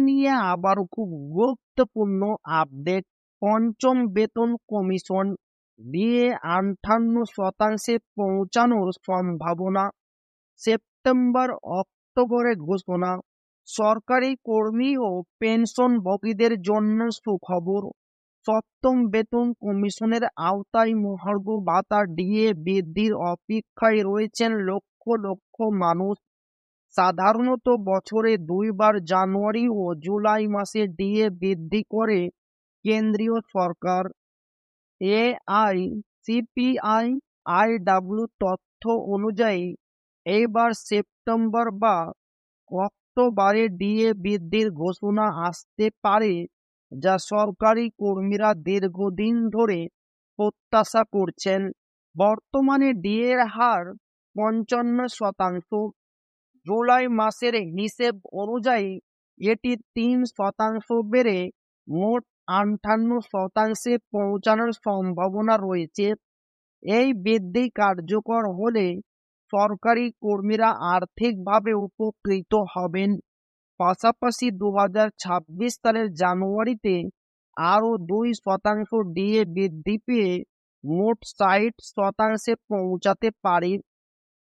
নিয়ে আবার খুব গুরুত্বপূর্ণ আপডেট। পঞ্চম বেতন কমিশন দিয়ে আটান্ন শতাংশে পৌঁছানোর সম্ভাবনা। সেপ্টেম্বর, অক্টোবরে ঘোষণা। সরকারি কর্মী ও পেনশন পেনশনভোগীদের জন্য সুখবর। সপ্তম বেতন কমিশনের আওতায় মহার্ঘ ভাতা ডিএ বৃদ্ধির অপেক্ষায় রয়েছেন লক্ষ লক্ষ মানুষ। সাধারণত বছরে দুইবার জানুয়ারি ও জুলাই মাসে ডিএ বৃদ্ধি করে কেন্দ্রীয় সরকার, এআই, সিপিআই, আইডাব্লিউ তথ্য অনুযায়ী এইবার সেপ্টেম্বর বা অক্টোবরে ডিএ বৃদ্ধির ঘোষণা আসতে পারে, যা সরকারি কর্মীরা দীর্ঘদিন ধরে প্রত্যাশা করছেন। বর্তমানে ডিএর হার পঞ্চান্ন শতাংশ। জুলাই মাসের হিসেব অনুযায়ী এটি তিন শতাংশ বেড়ে মোট আটান্ন শতাংশে পৌঁছানোর সম্ভাবনা রয়েছে। এই বৃদ্ধি কার্যকর হলে সরকারি কর্মীরা আর্থিকভাবে উপকৃত হবেন। পাশাপাশি দু হাজার ছাব্বিশ সালের জানুয়ারিতে আরও দুই শতাংশ ডিএ বৃদ্ধি পেয়ে মোট ষাট শতাংশে পৌঁছাতে পারে।